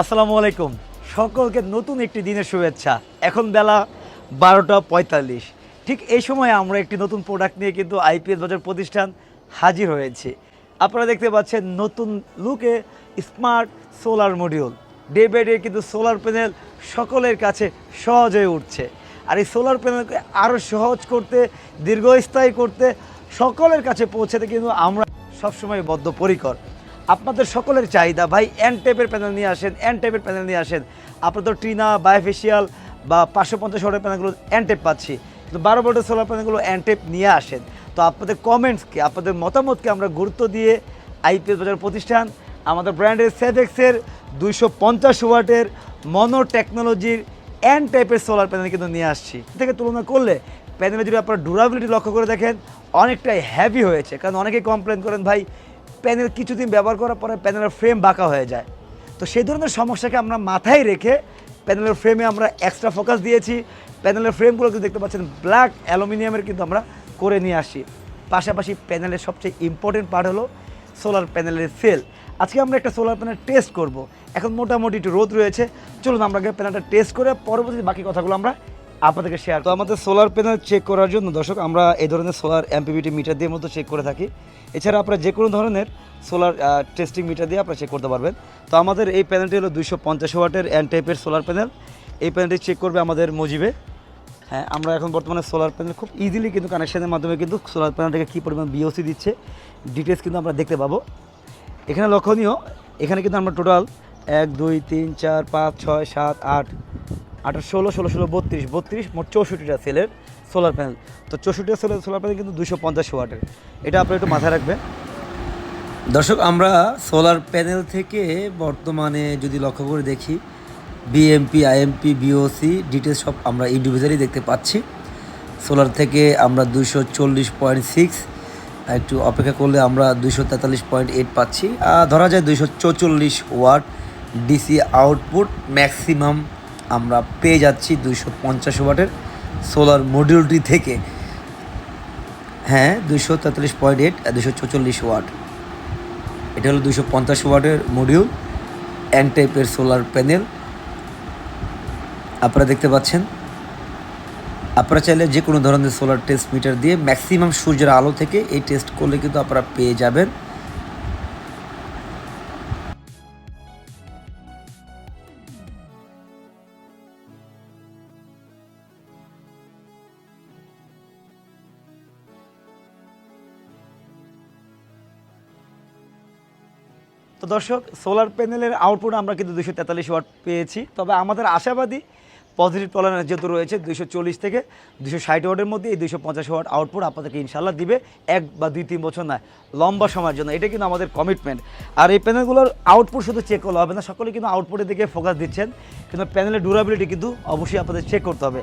আসসালামু আলাইকুম। সকলকে নতুন একটি দিনের শুভেচ্ছা। এখন বেলা বারোটা পঁয়তাল্লিশ। ঠিক এই সময় আমরা একটি নতুন প্রোডাক্ট নিয়ে কিন্তু আইপিএস বাজার প্রতিষ্ঠান হাজির হয়েছে। আপনারা দেখতে পাচ্ছেন নতুন লুকে smart solar module. Day by day কিন্তু সোলার প্যানেল সকলের কাছে সহজ হয়ে উঠছে। আর এই সোলার প্যানেলকে আরও সহজ করতে, দীর্ঘস্থায়ী করতে সকলের কাছে পৌঁছাতে কিন্তু আমরা সবসময় বদ্ধপরিকর। আপনাদের সকলের চাহিদা, ভাই এন টাইপের প্যানেল নিয়ে আসেন এন টাইপের প্যানেল নিয়ে আসেন। আপনাদের টিনা বায়োফেশিয়াল বা পাঁচশো পঞ্চাশ ওয়াটের প্যানেলগুলো টাইপ পাচ্ছি। কিন্তু বারো ভোল্টের সোলার প্যানেলগুলো টাইপ নিয়ে আসেন। তো আপনাদের কমেন্টসকে আপনাদের মতামতকে আমরা গুরুত্ব দিয়ে আইপিএস বাজার প্রতিষ্ঠান, আমাদের ব্র্যান্ডের সেভেক্সের দুইশো পঞ্চাশ ওয়াটের মনো টেকনোলজির এন টাইপের সোলার প্যানেল কিন্তু নিয়ে আসছি। থেকে তুলনা করলে প্যানেলে যদি আপনারা ডুরাবিলিটি লক্ষ্য করে দেখেন, অনেকটাই হ্যাভি হয়েছে। কারণ অনেকেই কমপ্লেন করেন, ভাই প্যানেল কিছুদিন ব্যবহার করার পরে প্যানেলের ফ্রেম বাঁকা হয়ে যায়। তো সেই ধরনের সমস্যাকে আমরা মাথায় রেখে প্যানেলের ফ্রেমে আমরা এক্সট্রা ফোকাস দিয়েছি। প্যানেলের ফ্রেমগুলো কিন্তু দেখতে পাচ্ছেন ব্ল্যাক অ্যালুমিনিয়ামের কিন্তু আমরা করে নিয়ে আসি। পাশাপাশি প্যানেলের সবচেয়ে ইম্পর্টেন্ট পার্ট হলো সোলার প্যানেলের সেল আজকে আমরা একটা সোলার প্যানেল টেস্ট করব। এখন মোটামুটি একটু রোদ রয়েছে। চলুন আমরা আগে প্যানেলটা টেস্ট করে পরবর্তী বাকি কথাগুলো আমরা আপনাদেরকে শেয়ার তো আমাদের সোলার প্যানেল চেক করার জন্য দর্শক, আমরা এই ধরনের সোলার এমপিবিটি মিটার দিয়ে মতো চেক করে থাকি। এছাড়া আপনারা যে কোনো ধরনের সোলার টেস্টিং মিটার দিয়ে আপনারা চেক করতে পারবেন। তো আমাদের এই প্যানেলটি হলো দুইশো পঞ্চাশ ওয়াটের অ্যান্ড টাইপের সোলার প্যানেল এই প্যানেলটি চেক করবে আমাদের মুজিবে। আমরা এখন বর্তমানে সোলার প্যানেল খুব ইজিলি কিন্তু কানেকশনের মাধ্যমে কিন্তু সোলার প্যানেলটাকে কী পরিমাণ বিওসি দিচ্ছে ডিটেলস কিন্তু আমরা দেখতে পাবো। এখানে লক্ষণীয়, এখানে কিন্তু আমরা টোটাল এক, দুই, তিন, চার, পাঁচ, ছয়, সাত, আট আঠাশ ষোলো ষোলো ষোলো, বত্রিশ বত্রিশ, মোট চৌষট্টিটা সেলের সোলার প্যানেল তো চৌষট্টিটা সেলের সোলার প্যানেল কিন্তু দুশো পঞ্চাশ ওয়াটের। এটা আপনারা একটু মাথায় রাখবেন। দর্শক, আমরা সোলার প্যানেল থেকে বর্তমানে যদি লক্ষ্য করে দেখি বিএমপি আইএমপি বিওসি ডিটেলস সব আমরা ইন্ডিভিজুয়ালি দেখতে পাচ্ছি। সোলার থেকে আমরা দুশো চল্লিশ পয়েন্ট সিক্স একটু অপেক্ষা করলে আমরা দুশো তেতাল্লিশ পয়েন্ট এইট পাচ্ছি। ধরা যায় দুশো চৌচল্লিশ ওয়াট ডিসি আউটপুট ম্যাক্সিমাম আমরা পেয়ে যাচ্ছি দুশো পঞ্চাশ ওয়াটের সোলার মডিউলটি থেকে। হ্যাঁ দুশো তেতাল্লিশ পয়েন্ট এইট দুশো চৌচল্লিশ ওয়াট। এটা হলো দুশো পঞ্চাশ ওয়াটের মডিউল এন টাইপের সোলার প্যানেল আপনারা দেখতে পাচ্ছেন। আপনারা চাইলে যে কোনো ধরনের সোলার টেস্ট মিটার দিয়ে ম্যাক্সিমাম সূর্যের আলো থেকে এই টেস্ট করলে কিন্তু আপনারা পেয়ে যাবেন। তো দর্শক সোলার প্যানেলের আউটপুট আমরা কিন্তু দুশো তেতাল্লিশ ওয়াট পেয়েছি। তবে আমাদের আশাবাদী পজিটিভ টলারেন্স যেহেতু রয়েছে দুশো চল্লিশ থেকে দুশো ষাট ওয়াটের মধ্যে এই দুশো পঞ্চাশ ওয়াট আউটপুট আপনাদেরকে ইনশাল্লাহ দিবে এক বা দুই তিন বছর নয়, লম্বা সময়ের জন্য। এটা কিন্তু আমাদের কমিটমেন্ট আর এই প্যানেলগুলোর আউটপুট শুধু চেক করলে হবে না, সকলে কিন্তু আউটপুটের দিকে ফোকাস দিচ্ছেন। কিন্তু প্যানেলের ডুরাবিলিটি কিন্তু অবশ্যই আপনাদের চেক করতে হবে।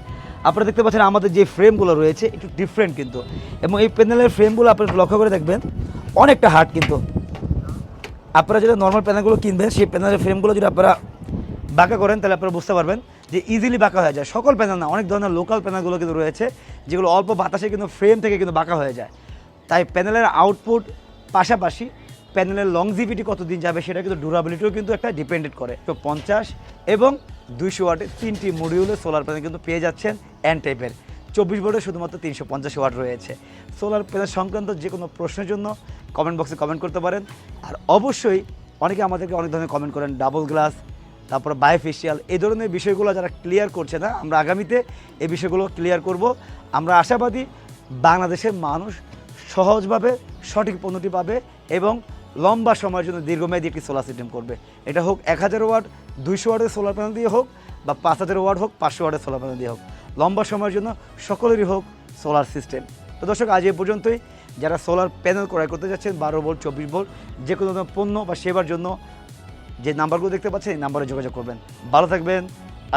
আপনারা দেখতে পাচ্ছেন আমাদের যে ফ্রেমগুলো রয়েছে, একটু ডিফারেন্ট কিন্তু। এবং এই প্যানেলের ফ্রেমগুলো আপনারা লক্ষ্য করে দেখবেন, অনেকটা হার্ড কিন্তু। আপনারা যেটা নর্মাল প্যানেলগুলো কিনবেন, সেই প্যানেলের ফ্রেমগুলো যদি আপনারা বাঁকা করেন, তাহলে আপনারা বুঝতে পারবেন যে ইজিলি বাঁকা হয়ে যায়। সকল প্যানেল না, অনেক ধরনের লোকাল প্যানেলগুলো কিন্তু রয়েছে, যেগুলো অল্প বাতাসে কিন্তু ফ্রেম থেকে কিন্তু বাঁকা হয়ে যায়। তাই প্যানেলের আউটপুট পাশাপাশি প্যানেলের লংজিভিটি কতদিন যাবে, সেটা কিন্তু ডুরাবিলিটিও কিন্তু একটা ডিপেন্ডেন্ট করে। তো পঞ্চাশ এবং দুইশো ওয়াটের তিনটি মডিউলে সোলার প্যানেল কিন্তু পেয়ে যাচ্ছেন এন টাইপের চব্বিশ বোর্ডে শুধুমাত্র তিনশো পঞ্চাশ ওয়াট রয়েছে। সোলার প্যানেল সংক্রান্ত যে কোনো প্রশ্নের জন্য কমেন্ট বক্সে কমেন্ট করতে পারেন। আর অবশ্যই অনেকে আমাদেরকে অনেক ধরনের কমেন্ট করেন ডাবল গ্লাস তারপরে বায়োফেশিয়াল এই ধরনের বিষয়গুলো যারা ক্লিয়ার করছে না, আমরা আগামীতে এই বিষয়গুলো ক্লিয়ার করব। আমরা আশাবাদী বাংলাদেশের মানুষ সহজভাবে সঠিক পণ্যটি পাবে এবং লম্বা সময়ের জন্য দীর্ঘমেয়াদী একটি সোলার সিস্টেম করবে। এটা হোক এক হাজার ওয়াট দুইশো ওয়াটের সোলার প্যানেল দিয়ে হোক বা পাঁচ হাজার ওয়াট হোক, পাঁচশো ওয়াটের সোলার প্যানেল দিয়ে হোক। লম্বা সময়ের জন্য সকলেরই হোক সোলার সিস্টেম তো দর্শক, আজ এ পর্যন্তই। যারা সোলার প্যানেল ক্রয় করতে যাচ্ছেন, বারো ভোল্ট, চব্বিশ ভোল্ট, যে কোনো পণ্য বা সেবার জন্য যে নাম্বারগুলো দেখতে পাচ্ছেন, এই নাম্বারে যোগাযোগ করবেন। ভালো থাকবেন।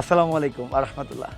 আসসালামু আলাইকুম আ রহমতুল্লাহ।